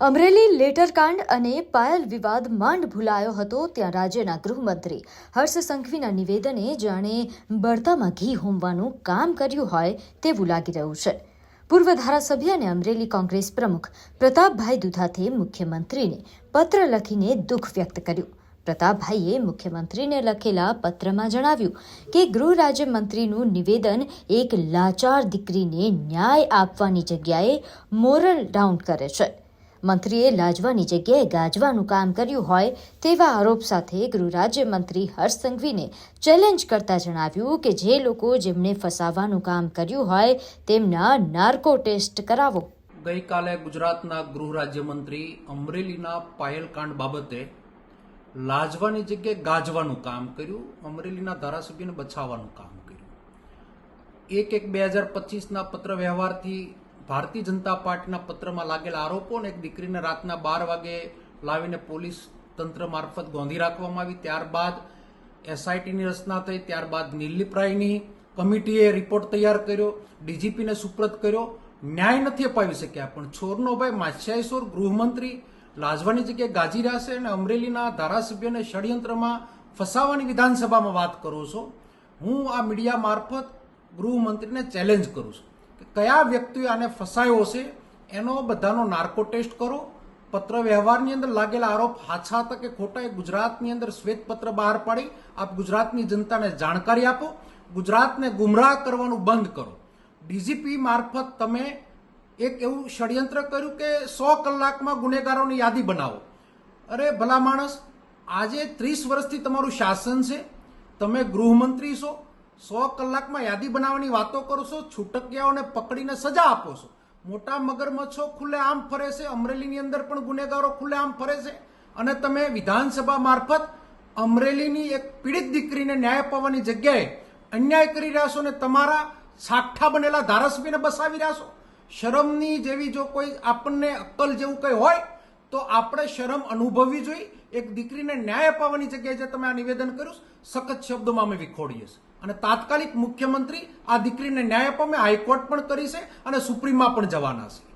અમરેલી લેટરકાંડ અને પાયલ વિવાદ માંડ ભૂલાયો હતો ત્યાં રાજ્યના ગૃહમંત્રી. હર્ષ સંઘવીના નિવેદને જાણે બળતામાં ઘી હોમવાનું કામ કર્યું હોય તેવું લાગી રહ્યું છે. પૂર્વ ધારાસભ્ય અને અમરેલી કોંગ્રેસ પ્રમુખ પ્રતાપભાઈ દુધાતે મુખ્યમંત્રીને પત્ર લખીને દુઃખ વ્યક્ત કર્યું. પ્રતાપભાઈએ મુખ્યમંત્રીને લખેલા પત્રમાં જણાવ્યું કે ગૃહ રાજ્યમંત્રીનું નિવેદન એક લાચાર દીકરીને ન્યાય આપવાની જગ્યાએ મોરલ ડાઉન કરે છે. મંત્રીએ લાજવાની જગ્યાએ ગાજવાનું કામ કર્યું હોય તેવા આરોપ સાથે ગૃહ રાજ્યમંત્રી હર્ષ સંઘવીને ચેલેન્જ કરતા જણાવ્યું કે જે લોકો જેમણે ફસાવાનું કામ કર્યું હોય તેમના નાર્કો ટેસ્ટ કરાવો. ગઈકાલે ગુજરાતના ગૃહ રાજ્યમંત્રી અમરેલીના પાયલકાંડ બાબતે લાજવાની જગ્યાએ ગાજવાનું કામ કર્યું, અમરેલીના ધારાસભ્યને બચાવવાનું કામ કર્યું. એક એક બે હજાર પચીસના પત્ર વ્યવહારથી ભારતીય જનતા પાર્ટીના પત્રમાં લાગેલા આરોપોને એક દીકરીને રાતના બાર વાગે લાવીને પોલીસ તંત્ર મારફત ગોંધી રાખવામાં આવી. ત્યારબાદ એસઆઈટીની રચના થઈ. ત્યારબાદ નિર્લિપ્રાયની કમિટીએ રિપોર્ટ તૈયાર કર્યો. ડીજીપીને સુપ્રત કર્યો. ન્યાય નથી અપાવી શક્યા, પણ છોરનો ભાઈ માછિયાઈસોર ગૃહમંત્રી લાજવાની જગ્યાએ ગાજી રહ્યા અને અમરેલીના ધારાસભ્યને ષડયંત્રમાં ફસાવાની વિધાનસભામાં વાત કરો છો. હું આ મીડિયા મારફત ગૃહમંત્રીને ચેલેન્જ કરું છું. કયા વ્યક્તિએ આને ફસાયો છે એનો બધાનો નાર્કો ટેસ્ટ કરો. પત્ર વ્યવહારની અંદર લાગેલા આરોપ હાછા હતા કે ખોટા એ ગુજરાતની અંદર શ્વેતપત્ર બહાર પાડી. આપ ગુજરાતની જનતાને જાણકારી આપો. ગુજરાતને ગુમરાહ કરવાનું બંધ કરો. ડીજીપી મારફત તમે એક એવું ષડયંત્ર કર્યું કે સો કલાકમાં ગુનેગારોની યાદી બનાવો. અરે ભલા માણસ, આજે ત્રીસ વર્ષથી તમારું શાસન છે. તમે ગૃહમંત્રી છો. સો કલાકમાં યાદી બનાવવાની વાતો કરો છો, છૂટકિયાઓને પકડીને સજા આપો છો. મોટા મગરમચ્છો ખુલ્લે આમ ફરે છે, અમરેલીની અંદર પણ ગુનેગારો ખુલ્લે આમ ફરે છે. અને તમે વિધાનસભા મારફત અમરેલીની એક પીડિત દીકરીને ન્યાય અપાવવાની જગ્યાએ અન્યાય કરી રહ્યા છો ને તમારા સાઠા બનેલા ધારાસભ્યને બસાવી રહ્યા છો? શરમની જેવી જો કોઈ આપણને અક્કલ જેવું કંઈ હોય, તો આપણે શરમ અનુભવવી જોઈએ. એક દીકરીને ન્યાય અપાવવાની જગ્યાએ જે તમે આ નિવેદન કર્યું સખત શબ્દોમાં અમે વિખોડીએ છીએ. અને તાત્કાલિક મુખ્યમંત્રી આ દીકરીને ન્યાય અપાવે હાઈકોર્ટ પણ કરી છે અને સુપ્રીમમાં પણ જવાના છે